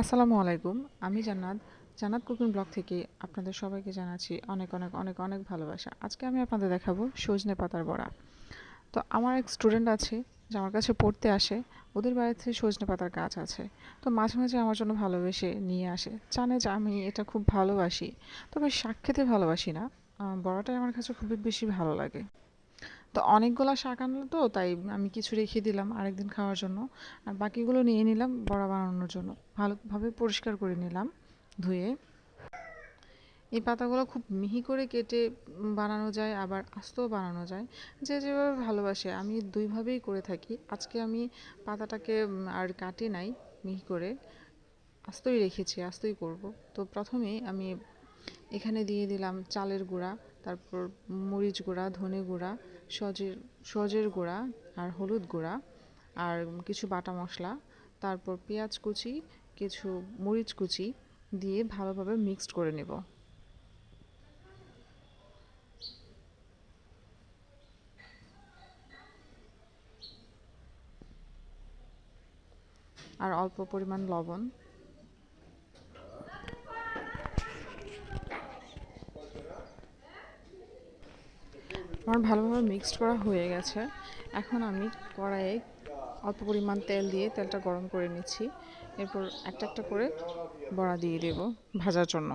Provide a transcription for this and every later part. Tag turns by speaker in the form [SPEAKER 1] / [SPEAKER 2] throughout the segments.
[SPEAKER 1] আসসালামু আলাইকুম। আমি জান্নাত। জান্নাত কুকিং ব্লগ থেকে আপনাদের সবাইকে জানাচ্ছি অনেক অনেক অনেক অনেক ভালোবাসা। আজকে আমি আপনাদের দেখাবো সজনে পাতার বড়া। তো আমার এক স্টুডেন্ট আছে যে আমার কাছে পড়তে আসে। ওদের বাড়িতে সজনে পাতার গাছ আছে। তো মাঝে মাঝে আমার জন্য ভালোবেসে নিয়ে আসে। জানে যে আমি এটা খুব ভালোবাসি। তবে শাক খেতে ভালোবাসি না। বড়াটাই আমার কাছে খুবই বেশি ভালো লাগে। তো অনেকগুলো শাক আনলো তো, তাই আমি কিছু রেখে দিলাম আরেকদিন খাওয়ার জন্য। আর বাকিগুলো নিয়ে নিলাম বড়া বানানোর জন্য। ভালোভাবে পরিষ্কার করে নিলাম ধুয়ে। এই পাতাগুলো খুব মিহি করে কেটে বানানো যায়, আবার আস্তও বানানো যায়। যে যেভাবে ভালোবাসে, আমি দুইভাবেই করে থাকি। আজকে আমি পাতাটাকে আর কাটি নাই মিহি করে। আস্তই রেখেছি, আস্তই করব। তো প্রথমেই আমি এখানে দিয়ে দিলাম চালের গুঁড়া। তারপর মরিচ গুঁড়া, ধনে গুঁড়া, সজের সজের গুঁড়া আর হলুদ গুঁড়া আর কিছু বাটা মশলা। তারপর পেঁয়াজ কুচি, কিছু মরিচ কুচি দিয়ে ভালোভাবে মিক্সড করে নেব। আর অল্প পরিমাণ লবণ আমার ভালোভাবে মিক্সড করা হয়ে গেছে। এখন আমি কড়াইয়ে অল্প পরিমাণ তেল দিয়ে তেলটা গরম করে নিচ্ছি। এরপর একটা একটা করে বড়া দিয়ে দেব ভাজার জন্য।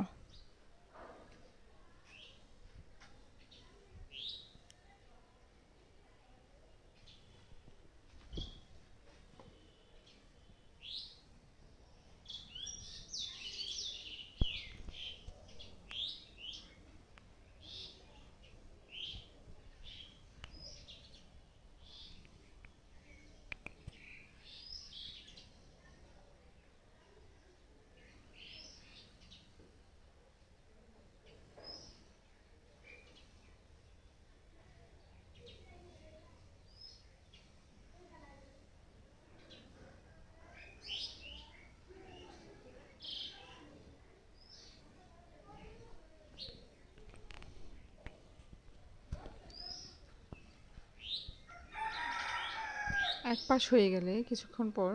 [SPEAKER 1] এক পাশ হয়ে গেলে কিছুক্ষণ পর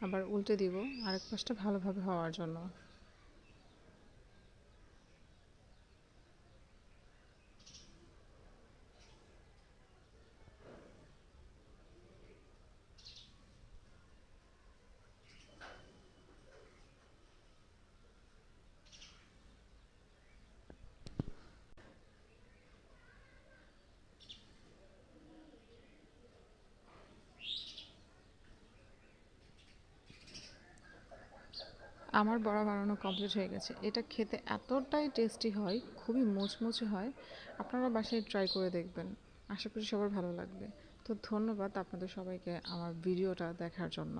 [SPEAKER 1] আবার উল্টে দিব আরেক পাশটা ভালোভাবে হওয়ার জন্য। আমার বড়া বানানো কমপ্লিট হয়ে গেছে। এটা খেতে এতটাই টেস্টি হয়, খুবই মোচমোচে হয়। আপনারা বাসায় ট্রাই করে দেখবেন। আশা করি সবার ভালো লাগবে। তো ধন্যবাদ আপনাদের সবাইকে আমার ভিডিওটা দেখার জন্য।